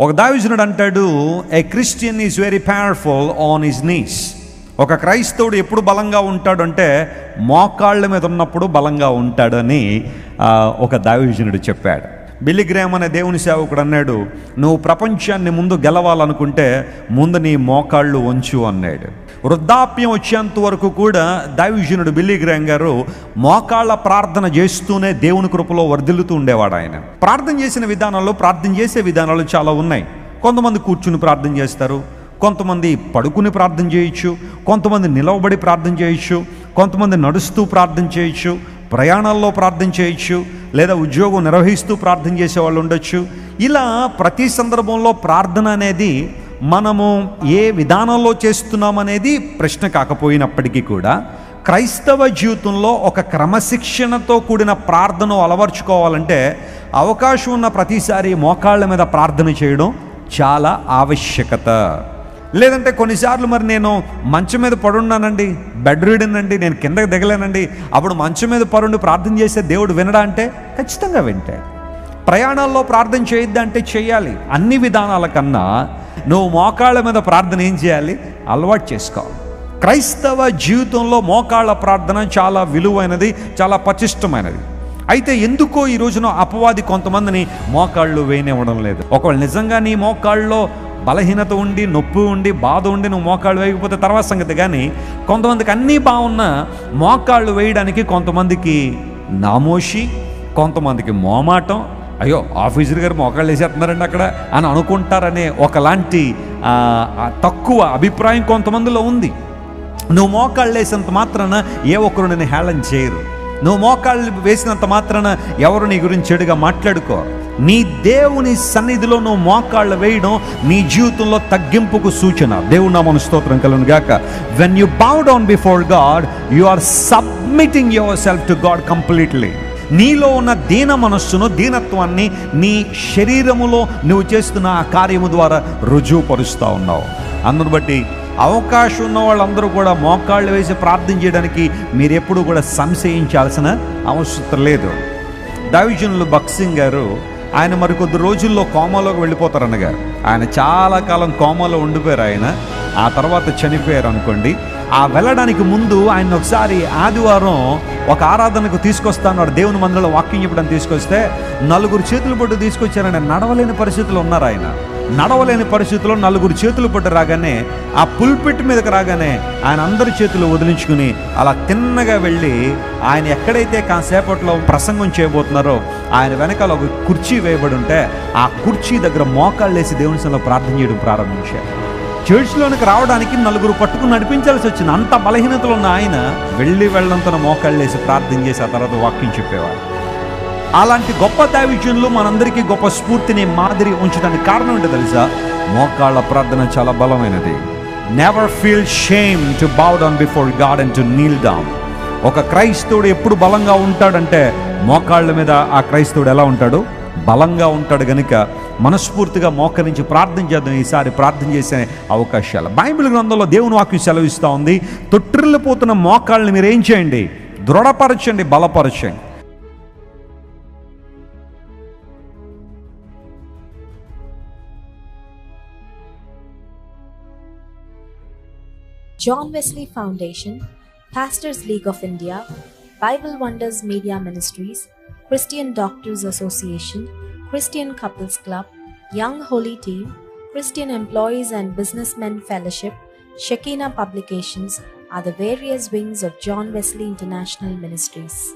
ఒక దావిజనుడు అంటాడు a Christian is very powerful on his knees ఒక క్రైస్తవుడు ఎప్పుడు బలంగా ఉంటాడు అంటే మోకాళ్ళ మీద ఉన్నప్పుడు బలంగా ఉంటాడని ఒక దావిజనుడు చెప్పాడు. బిల్లిగ్రామ్ అనే దేవుని సేవకుడు అన్నాడు నువ్వు ప్రపంచాన్ని ముందు గెలవాలనుకుంటే ముందు నీ మోకాళ్ళు వంచు అన్నాడు. వృద్ధాప్యం వచ్చేంత వరకు కూడా దైవజనుడు బిల్లిగ్రామ్ గారు మోకాళ్ళ ప్రార్థన చేస్తూనే దేవుని కృపలో వర్ధిల్లుతూ ఉండేవాడు ఆయన. ప్రార్థన చేసిన విధానాల్లో ప్రార్థన చేసే విధానాలు చాలా ఉన్నాయి. కొంతమంది కూర్చుని ప్రార్థన చేస్తారు కొంతమంది పడుకుని ప్రార్థన చేయొచ్చు కొంతమంది నిలవబడి ప్రార్థన చేయొచ్చు కొంతమంది నడుస్తూ ప్రార్థన చేయొచ్చు ప్రయాణాల్లో ప్రార్థన చేయొచ్చు లేదా ఉద్యోగం నిర్వహిస్తూ ప్రార్థన చేసే వాళ్ళు ఉండొచ్చు. ఇలా ప్రతి సందర్భంలో ప్రార్థన అనేది మనము ఏ విధానంలో చేస్తున్నామనేది ప్రశ్న కాకపోయినప్పటికీ కూడా క్రైస్తవ జీవితంలో ఒక క్రమశిక్షణతో కూడిన ప్రార్థన అలవర్చుకోవాలంటే అవకాశం ఉన్న ప్రతిసారి మోకాళ్ళ మీద ప్రార్థన చేయడం చాలా ఆవశ్యకత. లేదంటే కొన్నిసార్లు మరి నేను మంచం మీద పడున్నానండి బెడ్ రీడన్ అండి నేను కిందకి దిగలేనండి. అప్పుడు మంచం మీద పరుండి ప్రార్థన చేసే దేవుడు వినడా అంటే ఖచ్చితంగా వింటాడు ప్రయాణాల్లో ప్రార్థన చేయొద్దా అంటే చేయాలి. అన్ని విధానాల కన్నా నువ్వు మోకాళ్ళ మీద ప్రార్థన ఏం చేయాలి? అలవాటు చేసుకోవాలి క్రైస్తవ జీవితంలో మోకాళ్ళ ప్రార్థన చాలా విలువైనది చాలా పటిష్టమైనది. అయితే ఎందుకో ఈ రోజున అపవాది కొంతమందిని మోకాళ్ళు వేయనివ్వడం లేదు. ఒకవేళ నిజంగా నీ మోకాళ్ళలో బలహీనత ఉండి నొప్పి ఉండి బాధ ఉండి నువ్వు మోకాళ్ళు వేయకపోతే తర్వాత సంగతి. కానీ కొంతమందికి అన్నీ బాగున్నా మోకాళ్ళు వేయడానికి కొంతమందికి నామోషి కొంతమందికి మోమాటం. అయ్యో ఆఫీసర్ గారు మోకాళ్ళు వేసేస్తున్నారండి అక్కడ అని అనుకుంటారనే ఒకలాంటి తక్కువ అభిప్రాయం కొంతమందిలో ఉంది. నువ్వు మోకాళ్ళు వేసినంత మాత్రాన ఏ ఒక్కరు నేను హేళన చేయరు. నువ్వు మోకాళ్ళు వేసినంత మాత్రాన ఎవరు నీ గురించి చెడుగా మాట్లాడుకో నీ దేవుని సన్నిధిలో నువ్వు మోకాళ్ళు వేయడం నీ జీవితంలో తగ్గింపుకు సూచన. దేవుడు నా మన స్తోత్రం కలను గాక. When you bow down before God you are submitting yourself to God completely నీలో ఉన్న దీన మనస్సును దీనత్వాన్ని నీ శరీరములో నువ్వు చేస్తున్న ఆ కార్యము ద్వారా రుజువుపరుస్తూ ఉన్నావు. అందును బట్టి అవకాశం ఉన్న వాళ్ళందరూ కూడా మోకాళ్ళు వేసి ప్రార్థన చేయడానికి మీరు ఎప్పుడు కూడా సంశయించాల్సిన అవసరం లేదు. దావిజనులు బక్సింగ్ గారు ఆయన మరికొద్ది రోజుల్లో కోమాలోకి వెళ్ళిపోతారనగా ఆయన చాలా కాలం కోమాలో ఉండిపోయారు ఆయన. ఆ తర్వాత చనిపోయారు అనుకోండి ఆ వెళ్ళడానికి ముందు ఆయన ఒకసారి ఆదివారం ఒక ఆరాధనకు తీసుకొస్తాను దేవుని మందిరంలో వాక్యం చెప్పడానికి తీసుకొస్తే నలుగురు చేతులు పట్టు తీసుకొచ్చారని నడవలేని పరిస్థితులు ఉన్నారు ఆయన. నడవలేని పరిస్థితిలో నలుగురు చేతులు పట్టు రాగానే ఆ పుల్పిట్ మీదకి రాగానే ఆయన అందరి చేతులు వదిలించుకుని అలా తిన్నగా వెళ్ళి ఆయన ఎక్కడైతే కాసేపట్లో ప్రసంగం చేయబోతున్నారో ఆయన వెనకాల ఒక కుర్చీ వేయబడి ఉంటే ఆ కుర్చీ దగ్గర మోకాళ్ళేసి దేవుని ప్రార్థన చేయడం ప్రారంభించారు. చర్చ్లోనికి రావడానికి నలుగురు పట్టుకుని నడిపించాల్సి వచ్చింది. అంత బలహీనతలో ఉన్న ఆయన వెళ్ళి వెళ్ళంతన మోకాళ్ళేసి ప్రార్థన చేసి ఆ తర్వాత వాక్యం చెప్పేవారు. అలాంటి గొప్ప దావిజన్లు మనందరికీ గొప్ప స్ఫూర్తిని మాదిరి ఉంచడానికి కారణం ఏంటో తెలుసా? మోకాళ్ళ ప్రార్థన చాలా బలమైనది. Never feel shame to bow down before God and to kneel down ఒక క్రైస్తవుడు ఎప్పుడు బలంగా ఉంటాడంటే మోకాళ్ళ మీద ఆ క్రైస్తవుడు ఎలా ఉంటాడు? బలంగా ఉంటాడు గనుక మనస్ఫూర్తిగా మోకరించి ప్రార్థన చేద్దాం. ఈసారి ప్రార్థన చేసే అవకాశాలు. బైబిల్ గ్రంథంలో దేవుని వాక్యం సెలవిస్తూ ఉంది. తొట్టిల్లిపోతున్న మోకాళ్ళని మీరు ఏం చేయండి? దృఢపరచండి బలపరచండి. John Wesley Foundation, Pastors League of India, Bible Wonders Media Ministries, Christian Doctors Association, Christian Couples Club, Young Holy Team, Christian Employees and Businessmen Fellowship, Shekinah Publications are the various wings of John Wesley International Ministries.